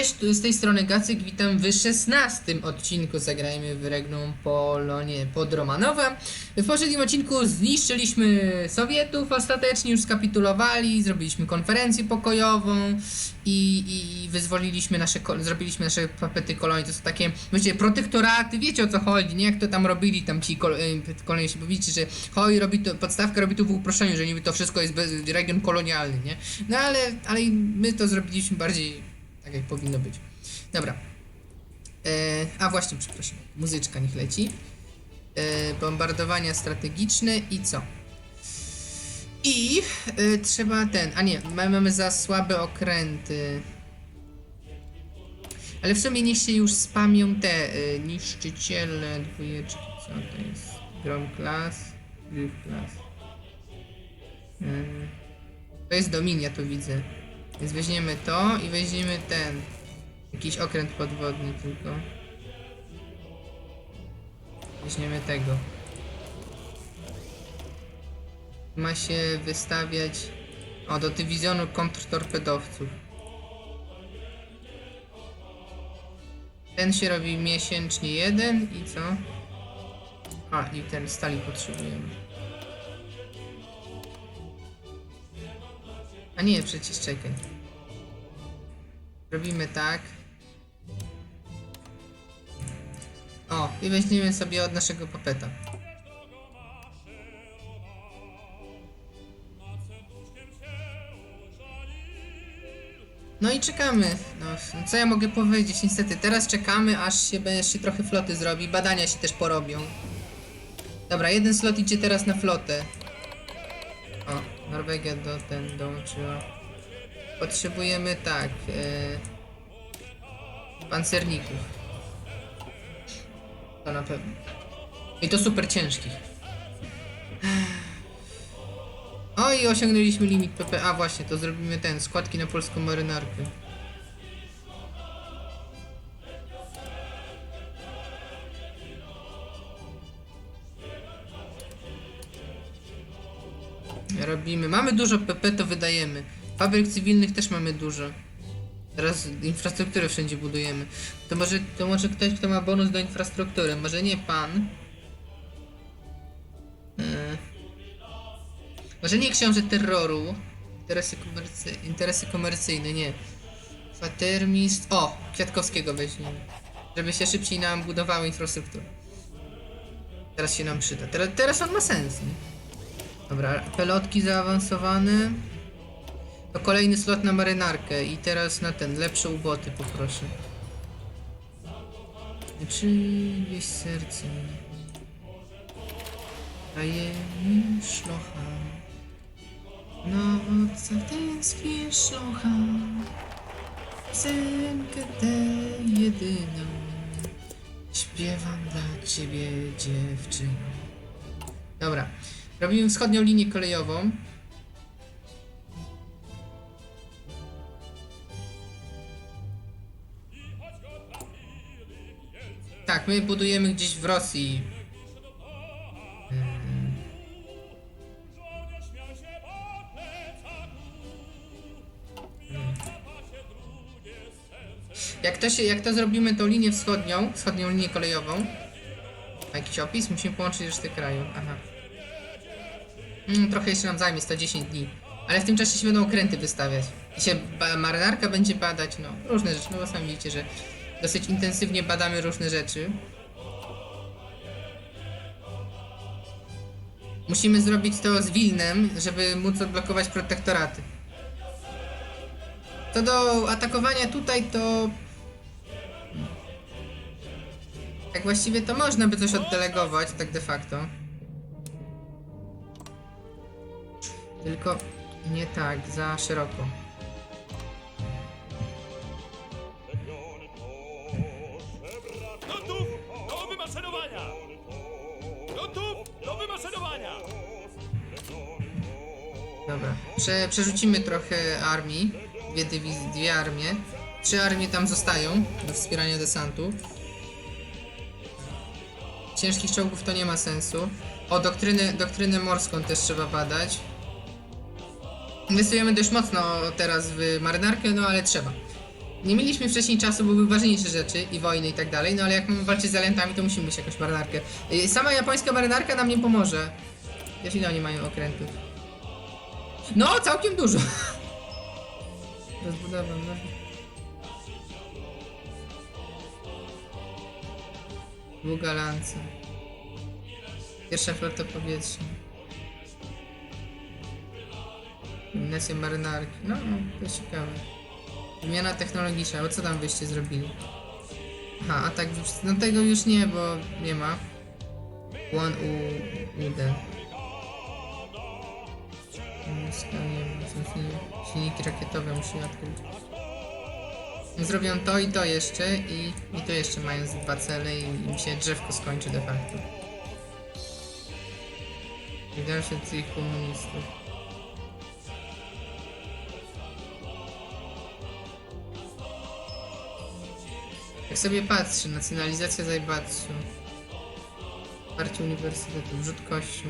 Cześć, tu z tej strony Gacyk, witam w 16 odcinku Zagrajmy w Regnum Polonie pod Romanowa. W poprzednim odcinku zniszczyliśmy Sowietów, ostatecznie już skapitulowali, zrobiliśmy konferencję pokojową i, i wyzwoliliśmy nasze, zrobiliśmy nasze papety kolonii. To są takie, wiecie, protektoraty, wiecie o co chodzi, nie? Jak to tam robili tam ci kol- kolonie, się widzicie, że Hoj robi to, podstawkę robi tu w uproszczeniu, że niby to wszystko jest bez, region kolonialny, nie? No ale, ale my to zrobiliśmy bardziej tak jak powinno być. Dobra. E, a właśnie, przepraszam. Muzyczka niech leci. E, bombardowania strategiczne i co? I e, trzeba ten. A nie, ma- mamy za słabe okręty. Ale w sumie niech się już spamią te e, niszczyciele dwójeczki. Co to jest? Grom class, Gryf class. E, to jest Dominia, tu widzę. Więc weźmiemy to i weźmiemy ten. Jakiś okręt podwodny tylko. Weźmiemy tego. Ma się wystawiać. O, do dywizjonu kontrtorpedowców. Ten się robi miesięcznie jeden i co? A, i ten stali potrzebujemy. A nie, przecież czekaj. Robimy tak. O, i weźmiemy sobie od naszego papeta. No i czekamy. No, co ja mogę powiedzieć? Niestety, teraz czekamy, aż się, aż się trochę floty zrobi. Badania się też porobią. Dobra, jeden slot idzie teraz na flotę. Do ten dołączyła. Potrzebujemy tak. E, pancerników. To na pewno. I to super ciężkich. O i osiągnęliśmy limit PP. A właśnie, to zrobimy ten. Składki na polską marynarkę. Mamy dużo PP, to wydajemy. Fabryk cywilnych też mamy dużo. Teraz infrastrukturę wszędzie budujemy. To może, to może ktoś, kto ma bonus do infrastruktury. Może nie pan. Yy. Może nie książę terroru. Interesy, komercy, interesy komercyjne, nie. Fatermist. O! Kwiatkowskiego weźmiemy. Żeby się szybciej nam budowały infrastruktury. Teraz się nam przyda. Teraz, teraz on ma sens, nie? Dobra, pelotki zaawansowane. To kolejny slot na marynarkę i teraz na ten, lepsze uboty poproszę. Czyjeś serce daje mi szlocha. Na nocach szlocha. Piosenkę tę jedyną śpiewam dla ciebie dziewczyno. Dobra, robimy wschodnią linię kolejową. Tak, my budujemy gdzieś w Rosji. Ym. Jak to, się, jak to zrobimy tą linię wschodnią, wschodnią linię kolejową, jakiś opis, musimy połączyć resztę kraju. Aha. Mm, trochę jeszcze nam zajmie, 110 dni. Ale w tym czasie się będą okręty wystawiać. I się marynarka będzie badać, no, różne rzeczy. No bo sami widzicie, że dosyć intensywnie badamy różne rzeczy. Musimy zrobić to z Wilnem, żeby móc odblokować protektoraty. Co do atakowania tutaj, to... Tak właściwie to można by coś oddelegować, tak de facto. Tylko nie tak, za szeroko. Gotów do wymaszerowania! Gotów do wymaszerowania! Dobra. Prze, przerzucimy trochę armii. Dwie dywizje, dwie armie. Trzy armie tam zostają do wspierania desantu. Ciężkich czołgów to nie ma sensu. O, doktrynę, doktrynę morską też trzeba badać. Inwestujemy dość mocno teraz w marynarkę, no ale trzeba. nie mieliśmy wcześniej czasu, bo były ważniejsze rzeczy i wojny i tak dalej, no ale jak mamy walczyć z aliantami, to musimy mieć jakąś marynarkę. Y, Sama japońska marynarka nam nie pomoże. Wiesz ile oni mają okrętów? No, całkiem dużo. Rozbudowa, no. Długa lanca. Pierwsza flota powietrzna. Dominacja marynarki. No, no, to jest ciekawe. Zmiana technologiczna, bo co tam wyście zrobili? Aha, atak. No tego już nie, bo nie ma. One U... UD. Silniki rakietowe musi odkryć. Zrobią to i to jeszcze i, i to jeszcze mają dwa cele i im się drzewko skończy de facto. I dalsze tych komunistów. Jak sobie patrzę, nacjonalizacja Zajbatsu. Wsparcie uniwersytetu, rzut kością.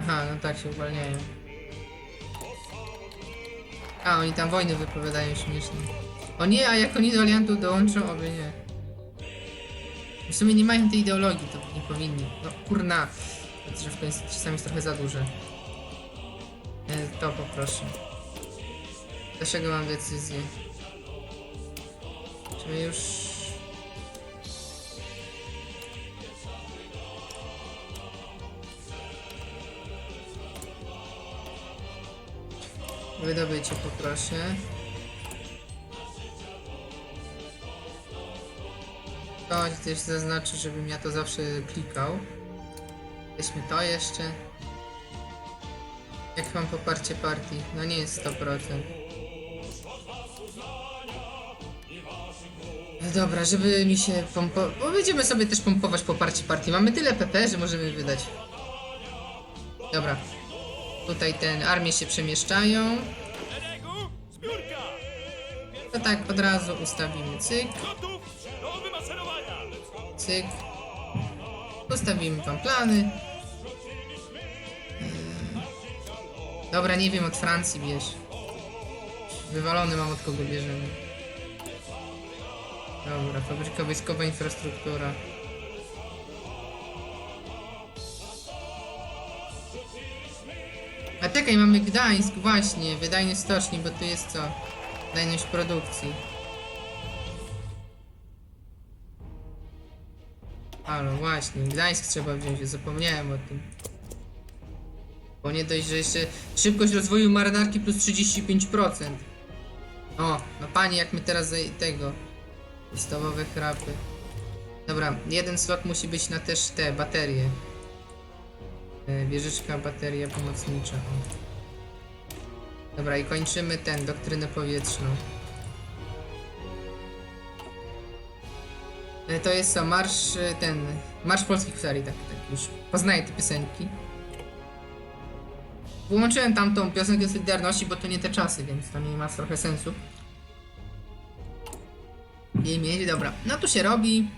Aha, no tak się uwalniają. A, oni tam wojny wypowiadają śmiesznie. O nie, a jak oni do aliantów dołączą, oby nie. W sumie nie mają tej ideologii, to nie powinni. No kurna. To drzewko jest czasami jest trochę za duże. E, To poproszę. Dlaczego mam decyzję? Czy już... Wydobycie poproszę. To też zaznaczy, żebym ja to zawsze klikał. Weźmy to jeszcze. Jak mam poparcie partii? No nie jest 100%. No dobra, żeby mi się pompo... Bo będziemy sobie też pompować poparcie partii. Mamy tyle PP, że możemy wydać. Dobra. Tutaj ten armie się przemieszczają. To tak od razu ustawimy cyk, cyk. Ustawimy wam plany. Dobra, nie wiem, od Francji bierz. Wywalony mam od kogo bierzemy. Dobra, fabryka wojskowa, infrastruktura. A czekaj, mamy Gdańsk, właśnie, wydajny stoczni, bo tu jest co? Wydajność produkcji. Halo, właśnie, Gdańsk trzeba wziąć, zapomniałem o tym. Bo nie dość, że jeszcze szybkość rozwoju marynarki plus 35%. O, no panie, jak my teraz tego. Podstawowe chrapy. Dobra, jeden slot musi być na też te baterie. E, Wieżyczka, bateria pomocnicza. Dobra, i kończymy ten, doktrynę powietrzną. E, To jest co, marsz e, ten, marsz polskich husarii, tak, tak już poznaję te piosenki. Wyłączyłem tamtą piosenkę Solidarności, bo to nie te czasy, więc to nie ma trochę sensu. Jej mieć, dobra. No tu się robi.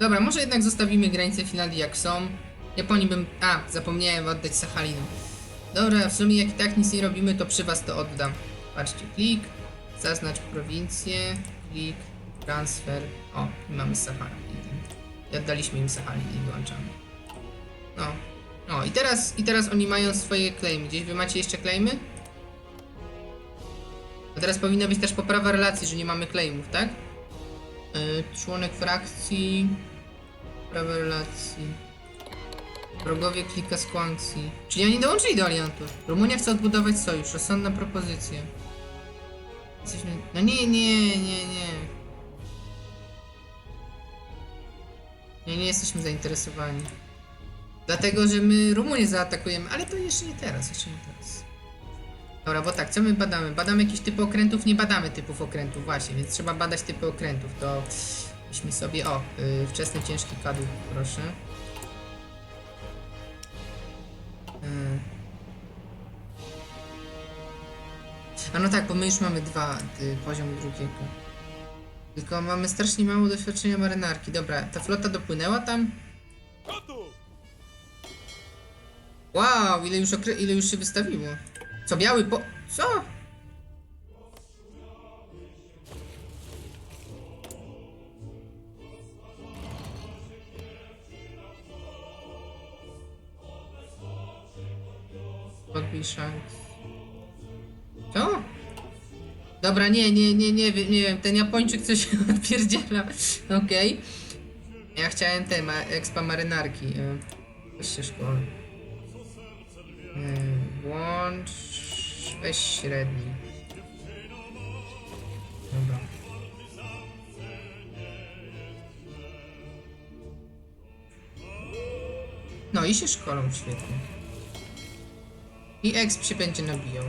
Dobra, może jednak zostawimy granice Finlandii jak są. Japonii bym... A, zapomniałem oddać Sachalinu. Dobra, w sumie jak i tak nic nie robimy, to przy was to oddam. Patrzcie, klik, zaznacz prowincję, klik, transfer. O, i mamy Sachalin. I oddaliśmy im Sachalin i wyłączamy. No. No i teraz, i teraz oni mają swoje claimy. Gdzieś wy macie jeszcze claimy? A teraz powinna być też poprawa relacji, że nie mamy claimów, tak? Yy, członek frakcji. Poprawa relacji. Wrogowie klika z Guangxi. Czyli oni dołączyli do aliantów. Rumunia chce odbudować sojusz. Rozsądna propozycja. Jesteśmy... No nie, nie, nie, nie. Nie, nie jesteśmy zainteresowani. Dlatego, że my Rumunię zaatakujemy, ale to jeszcze nie teraz, jeszcze nie teraz. Dobra, bo tak, co my badamy? Badamy jakieś typy okrętów? Nie badamy typów okrętów, właśnie, więc trzeba badać typy okrętów. To weźmy sobie, o, yy, wczesny ciężki kadłub, proszę. Yy. A no tak, bo my już mamy dwa, y, poziom drugiego. Tylko mamy strasznie mało doświadczenia marynarki. Dobra, ta flota dopłynęła tam? Gotów! Wow, ile już, ile już się wystawiło. Co, biały po... Co? Podbij. Co? Dobra, nie, nie, nie, nie nie wiem, ten Japończyk coś odpierdziela. Okej. Ja chciałem te ma expa marynarki. Weź się szkoły. Włącz... Weź średni. Dobra. No i się szkolą świetnie. I exp się będzie nabijał.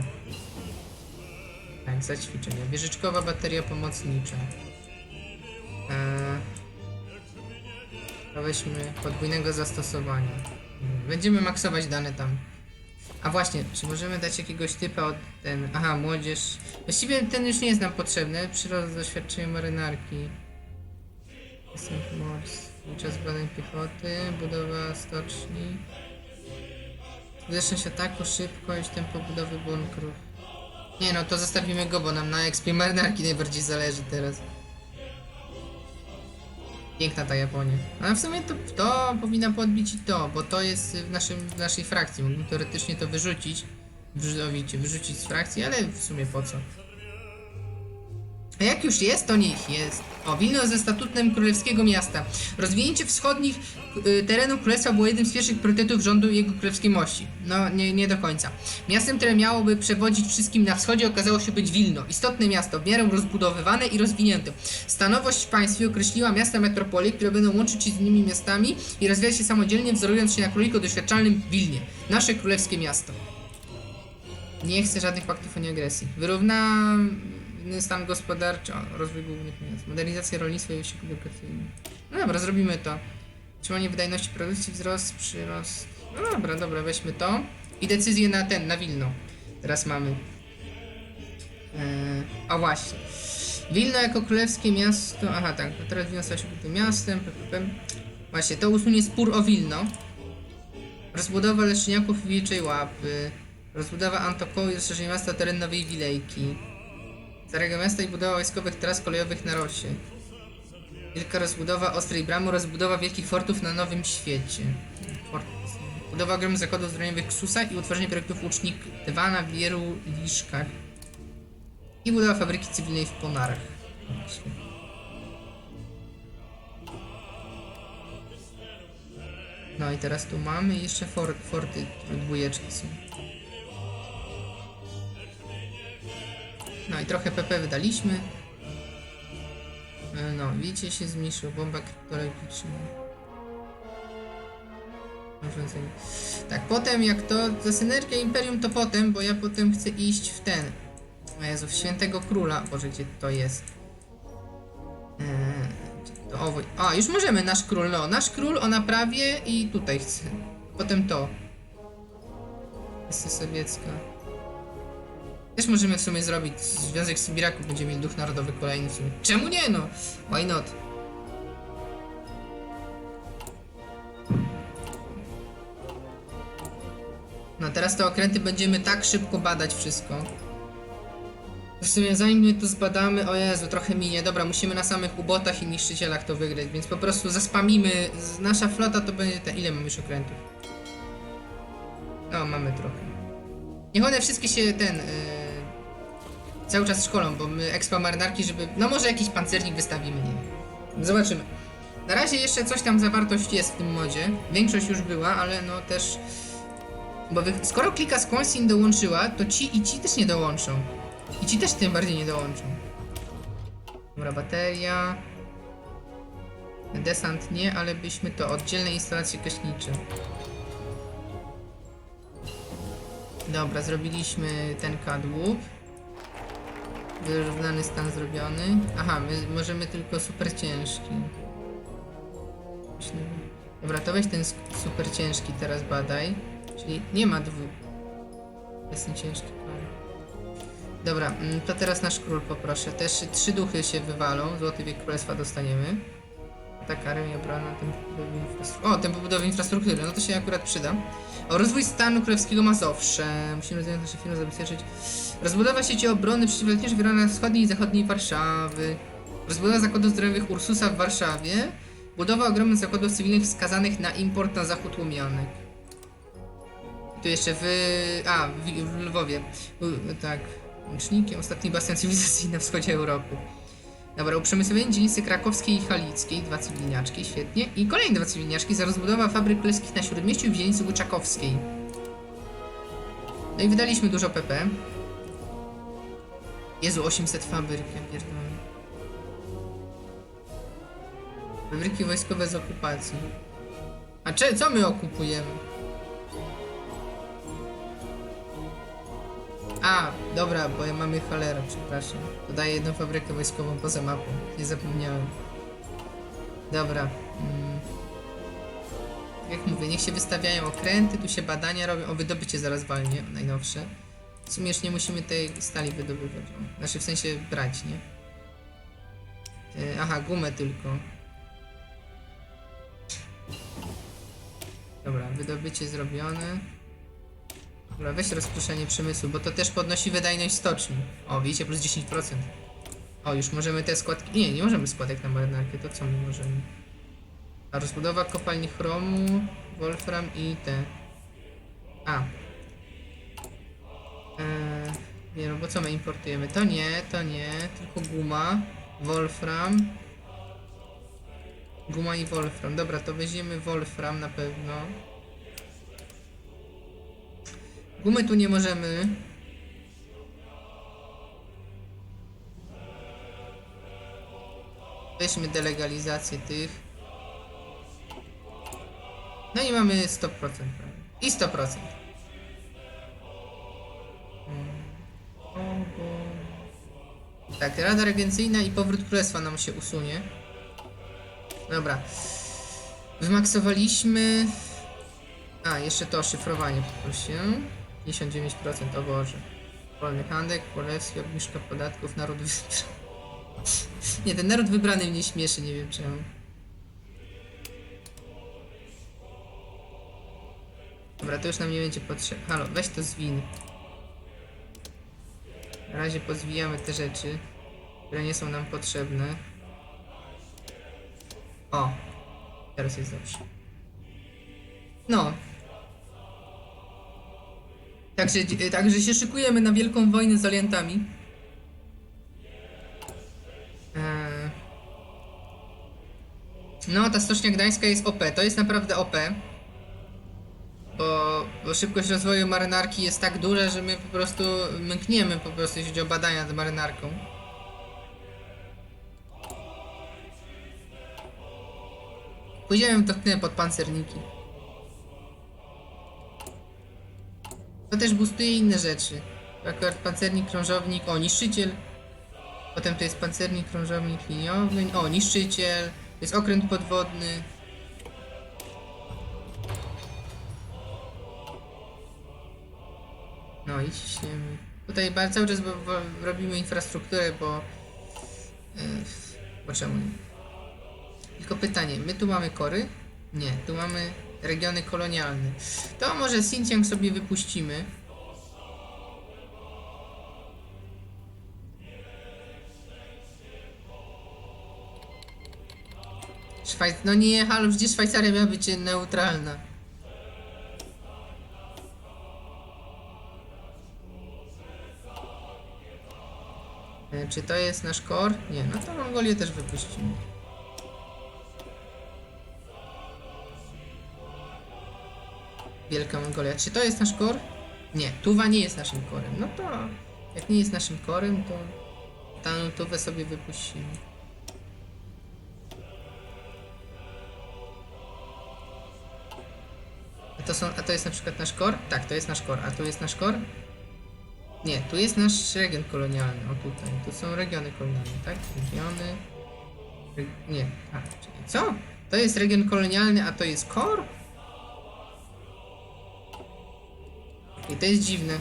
Tak, za ćwiczenia. Wieżyczkowa bateria pomocnicza. Eee, to weźmy podwójnego zastosowania. Będziemy maksować dane tam. A właśnie, czy możemy dać jakiegoś typa od ten... Aha, młodzież. Właściwie ten już nie jest nam potrzebny. Przyrost doświadczenia marynarki. Jestem moc. Czas badań piechoty. Budowa stoczni. Skuteczność ataku, szybkość, tempo budowy bunkrów. Nie no, to zostawimy go, bo nam na expie marynarki najbardziej zależy teraz. Piękna ta Japonia. Ale w sumie to, to powinna podbić i to, bo to jest w, naszym, w naszej frakcji. Mógłbym teoretycznie to wyrzucić. Wyrzucić, wyrzucić z frakcji, ale w sumie po co? Jak już jest, to niech jest. O, Wilno ze statutem królewskiego miasta. Rozwinięcie wschodnich y, terenów królestwa było jednym z pierwszych priorytetów rządu jego królewskiej mości. No, nie, nie do końca. Miastem, które miałoby przewodzić wszystkim na wschodzie, okazało się być Wilno. Istotne miasto, w miarę rozbudowywane i rozwinięte. Stanowość w państwie określiła miasta metropolii, które będą łączyć się z innymi miastami i rozwijać się samodzielnie, wzorując się na króliku doświadczalnym Wilnie. Nasze królewskie miasto. Nie chcę żadnych paktów o nieagresji. Wyrówna stan gospodarczy, o, rozwój głównych miast, modernizacja rolnictwa i wysiłku edukacyjny. No dobra, zrobimy to. Utrzymanie wydajności produkcji, wzrost, przyrost. No dobra, dobra, weźmy to. I decyzję na ten, na Wilno. Teraz mamy. Eee, a właśnie. Wilno jako królewskie miasto. Aha, tak, teraz Wilno staje się tym miastem. p, p, p. Właśnie, to usunie spór o Wilno. Rozbudowa leczniaków i wilczej łapy. Rozbudowa Antokołu i rozszerzenie miasta teren Nowej Wilejki. Starego miasta i budowa wojskowych tras kolejowych na Rosie. Wielka rozbudowa Ostrej Bramy, rozbudowa wielkich fortów na Nowym Świecie. Fort. Budowa ogromnych zakładów zbrojeniowych Ksusa i utworzenie projektów łucznik Dwana w Wieru Liszkach. I budowa fabryki cywilnej w Ponarach. No i teraz tu mamy jeszcze fort, forty, dwójeczki są. No i trochę PP wydaliśmy. E, No, widzicie się zmniejszył, bomba kryptologiczna. Tak, potem jak to, za synergię Imperium to potem, bo ja potem chcę iść w ten. O Jezu, w Świętego Króla. Boże, gdzie to jest? Eee, to owo... A, już możemy, nasz król, no. Nasz król o naprawie i tutaj chcę. Potem to. Kwestia sowiecka. Też możemy w sumie zrobić Związek Sybiraków, będziemy mieli duch narodowy kolejny. Czemu nie no? Why not? No teraz te okręty będziemy tak szybko badać wszystko. W sumie zanim my to zbadamy, o Jezu, trochę minie. Dobra, musimy na samych ubotach i niszczycielach to wygrać, więc po prostu zaspamimy. Nasza flota to będzie te... Ile mamy już okrętów? No, mamy trochę. Niech one wszystkie się ten... Yy, cały czas szkolą, bo my expa marynarki, żeby... No może jakiś pancernik wystawimy, nie. Zobaczymy. Na razie jeszcze coś tam zawartość jest w tym modzie. Większość już była, ale no też... Bo wy... skoro klika z Consin dołączyła, to ci i ci też nie dołączą. I ci też tym bardziej nie dołączą. Dobra, bateria. Desant nie, ale byśmy to oddzielne instalacje gaśnicze. Dobra, zrobiliśmy ten kadłub. Wyrównany stan zrobiony. Aha, my możemy tylko super ciężki. Dobra, to weź ten super ciężki teraz badaj. Czyli nie ma dwóch. Jest ten ciężki. Dobra, mm, to teraz nasz król poproszę. Też trzy duchy się wywalą. Złoty wiek królestwa dostaniemy. Atak armii, obrona, tempo budowy infrastruktury. O, tempo budowy infrastruktury, no to się akurat przyda. O, rozwój stanu królewskiego Mazowsze. Musimy rozwiązać nasze firmy, zabezpieczyć. Rozbudowa sieci obrony przeciwlotniczej wyrona wschodniej i zachodniej Warszawy. Rozbudowa zakładów zdrowych Ursusa w Warszawie. Budowa ogromnych zakładów cywilnych wskazanych na import na zachód łomianek. Tu jeszcze w... A, w, w Lwowie. U, tak. Łącznikiem. Ostatni bastion cywilizacyjny na wschodzie Europy. Dobra, uprzemysłowienie dzielnicy krakowskiej i halickiej, dwa cywilniaczki, świetnie. I kolejne dwa cywilniaczki za rozbudowa fabryk królewskich na Śródmieściu w dzielnicy Łuczakowskiej. No i wydaliśmy dużo PP. Jezu, 800 fabryk, ja pierdolę. Fabryki wojskowe z okupacji. A cze, co my okupujemy? A, dobra, bo ja mamy cholera, przepraszam. Dodaję jedną fabrykę wojskową poza mapą. Nie zapomniałem. Dobra. Mm. Jak mówię, niech się wystawiają okręty, tu się badania robią. O, wydobycie zaraz walnie, najnowsze. W sumie już nie musimy tej stali wydobywać. Znaczy w sensie brać, nie? E, aha, gumę tylko. Dobra, wydobycie zrobione. Dobra, weź rozproszenie przemysłu, bo to też podnosi wydajność stoczni. O, widzicie, plus 10%. O, już możemy te składki... Nie, nie możemy składek na marynarkę, to co my możemy? A rozbudowa kopalni chromu, wolfram i te... A. Eee, nie no, bo co my importujemy? To nie, to nie, tylko guma, wolfram. Guma i wolfram. Dobra, to weźmiemy wolfram na pewno. Gumy tu nie możemy. Weźmy delegalizację tych. No i mamy 100%. prawie. I 100%. Mm. O, bo- Tak, Rada Regencyjna i powrót królestwa nam się usunie. Dobra. Wymaksowaliśmy. A, jeszcze to szyfrowanie poprosię. 59%, o Boże. Wolny handel, królewski, obniżka podatków, naród wybrany. Nie, ten naród wybrany mnie śmieszy, nie wiem czemu. Dobra, to już nam nie będzie potrzebne. Halo, weź to zwin. Na razie pozwijamy te rzeczy, które nie są nam potrzebne. O, teraz jest dobrze. No. Także, także się szykujemy na wielką wojnę z aliantami. Eee. No, ta stocznia gdańska jest OP. To jest naprawdę OP. Bo, bo szybkość rozwoju marynarki jest tak duża, że my po prostu mękniemy po prostu, jeśli chodzi o badania nad marynarką. Pójdziemy to tknę pod pancerniki. To też boostuje inne rzeczy. Akurat pancernik, krążownik, o niszczyciel. Potem to jest pancernik, krążownik liniowy, o niszczyciel. Jest okręt podwodny. No i ciśniemy. Tutaj cały czas bo, bo robimy infrastrukturę, bo... Yy, bo czemu nie? Tylko pytanie, my tu mamy kory? Nie, tu mamy regiony kolonialne. To może Xinjiang sobie wypuścimy. Szwajc... No nie, halo, przecież Szwajcaria miała być neutralna. E, Czy to jest nasz kor? Nie, no to Mongolię też wypuścimy. Wielka Mongolia. Czy to jest nasz kor? Nie, Tuwa nie jest naszym korem. No to jak nie jest naszym korem, to daną Tuwę sobie wypuścimy. A to, są, a to jest na przykład nasz kor? Tak, to jest nasz kor. A tu jest nasz kor? Nie, tu jest nasz region kolonialny. O tutaj. Tu są regiony kolonialne, tak? Regiony. Re... Nie. A, czekaj. Co? To jest region kolonialny, a to jest kor? I to jest dziwne.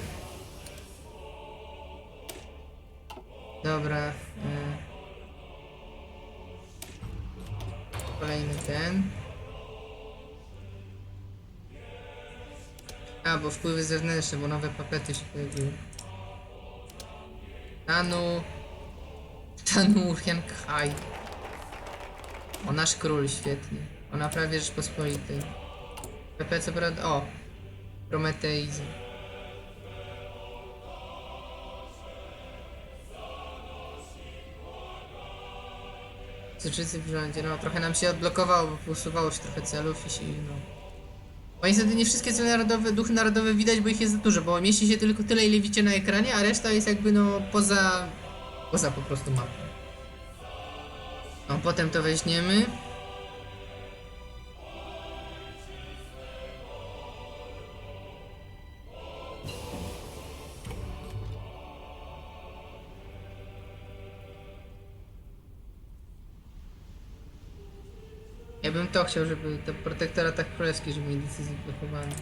Dobra. y. Kolejny ten. A, bo wpływy zewnętrzne, bo nowe papety się pojawiły. Tanu... Tanu Kai. O, nasz król, świetnie. Ona prawie Rzeczpospolitej. PP co prawda... O! Prometeizy. Cuczycy w rządzie, no trochę nam się odblokowało, bo usuwało się trochę celów i się, no... Bo niestety nie wszystkie cele narodowe, duchy narodowe widać, bo ich jest za dużo, bo mieści się tylko tyle, ile widzicie na ekranie, a reszta jest jakby, no, poza... poza po prostu mapą. No, potem to weźmiemy. Ja bym to chciał, żeby to protektorat królewski, żeby mieli decyzje blokowane.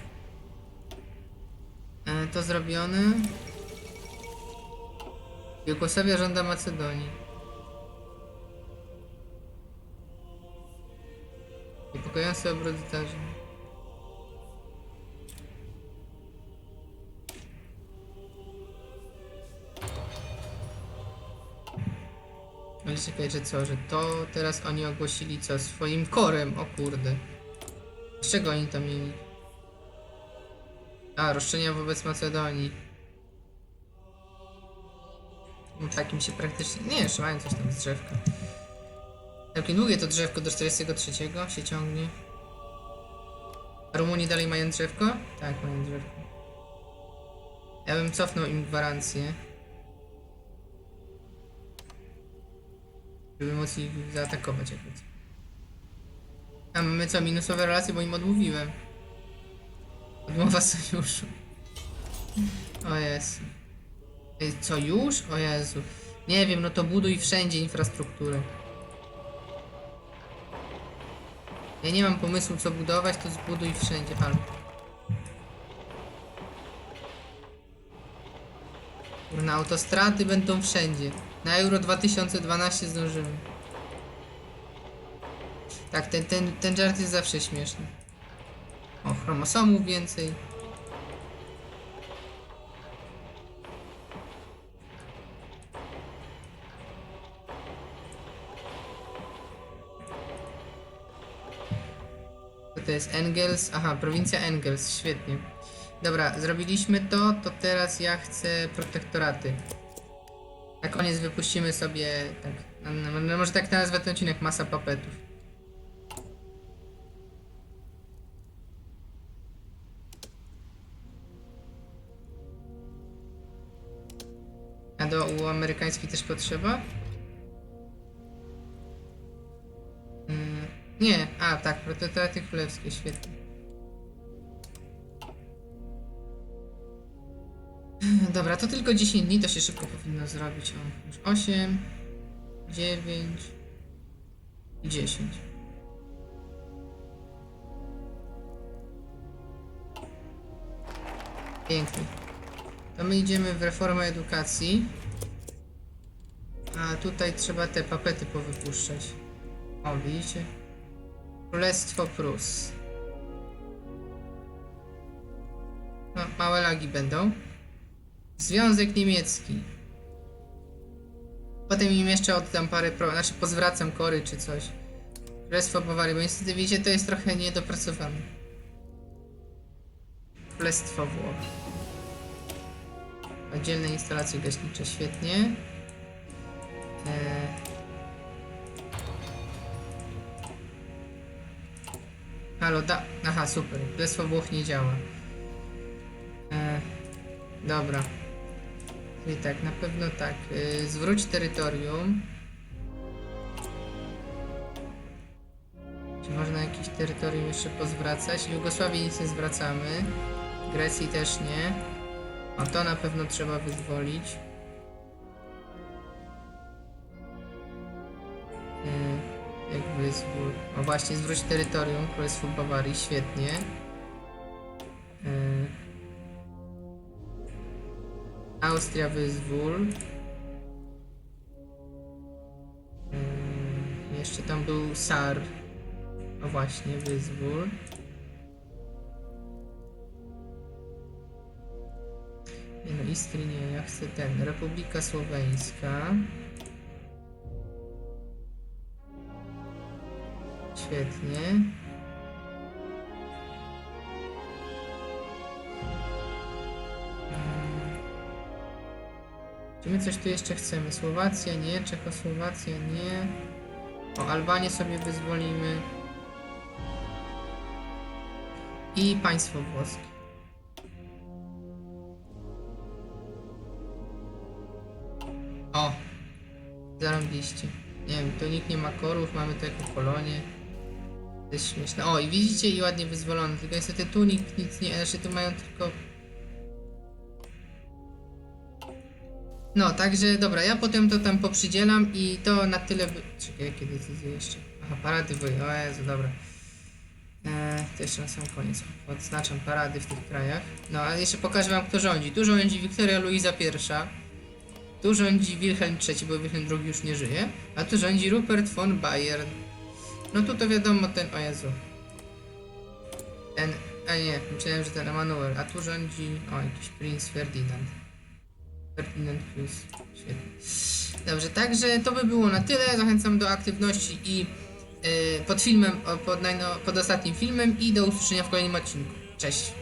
E, to zrobione. Jugosławia żąda Macedonii. Niepokojący obrót zdarzeń. Ale że co, że to teraz oni ogłosili co? Swoim korem, o kurde. Z czego oni to mieli? A, roszczenia wobec Macedonii. No, takim się praktycznie... Nie, jeszcze mają coś tam z drzewka. Całkiem długie to drzewko do 43 się ciągnie. A Rumunii dalej mają drzewko? Tak, mają drzewko. Ja bym cofnął im gwarancję. Żeby móc ich zaatakować jakoś. A mamy co, minusowe relacje, bo im odmówiłem. Odmowa sojuszu. O Jezu. Co już? O Jezu. Nie wiem, no to buduj wszędzie infrastrukturę. Ja nie mam pomysłu co budować, to zbuduj wszędzie. Albo. Kurna, autostrady będą wszędzie. Na Euro 2012 zdążymy. Tak, ten, ten, ten żart jest zawsze śmieszny. O, chromosomów więcej. To jest Engels? Aha, prowincja Engels, świetnie. Dobra, zrobiliśmy to, to teraz ja chcę protektoraty. Na koniec wypuścimy sobie, tak, może tak nazwę ten odcinek, masa papetów. A do u amerykańskiej też potrzeba? Mm, nie, a tak, protektoraty królewskie, świetnie. Dobra, to tylko 10 dni, to się szybko powinno zrobić. O, już 8, 9 i 10. Pięknie. To my idziemy w reformę edukacji. A tutaj trzeba te papety powypuszczać. O, widzicie? Królestwo Prus. No, małe lagi będą. Związek Niemiecki. Potem im jeszcze oddam parę pro... Znaczy pozwracam kory czy coś. Królestwo Bawarii, bo niestety wiecie, to jest trochę niedopracowane. Królestwo Włoch. Oddzielne instalacje gaśnicze, świetnie. Eee... Halo, da... Aha, super. Królestwo Włoch nie działa. Eee... Dobra. Czyli tak, na pewno tak. Yy, zwróć terytorium. Czy można jakieś terytorium jeszcze pozwracać? Jugosławii nic nie zwracamy. Grecji też nie. A to na pewno trzeba wyzwolić. Yy, jak wyzwól... O właśnie, zwróć terytorium Królestwu Bawarii, świetnie. Austria wyzwól. Jeszcze tam był Sar. No właśnie, wyzwól. Nie no, Istrii nie, ja chcę ten. Republika Słoweńska. Świetnie. My coś tu jeszcze chcemy? Słowacja nie, Czechosłowacja nie. O, Albanię sobie wyzwolimy. I państwo włoskie. O! Zarobiliście. Nie wiem, tu nikt nie ma korów, mamy tu jako Polonię. To jest śmieszne. O, i widzicie, i ładnie wyzwolony. Tylko niestety tu nikt nic nie... Znaczy tu mają tylko... No, także dobra, ja potem to tam poprzydzielam i to na tyle... By... Czekaj, jakie decyzje jeszcze? Aha, parady wojen. O Jezu, dobra. Eee, to jeszcze na sam koniec. Odznaczam parady w tych krajach. No, ale jeszcze pokażę wam, kto rządzi. Tu rządzi Wiktoria Luiza I. Tu rządzi Wilhelm III, bo Wilhelm II już nie żyje. A tu rządzi Rupert von Bayern. No tu to wiadomo ten... O Jezu. Ten... A nie, myślałem, że ten Emanuel. A tu rządzi... O, jakiś princ Ferdynand. Ferdynand Plus. Świetnie. Dobrze, także to by było na tyle. Zachęcam do aktywności i yy, pod filmem, pod, najno, pod ostatnim filmem i do usłyszenia w kolejnym odcinku. Cześć!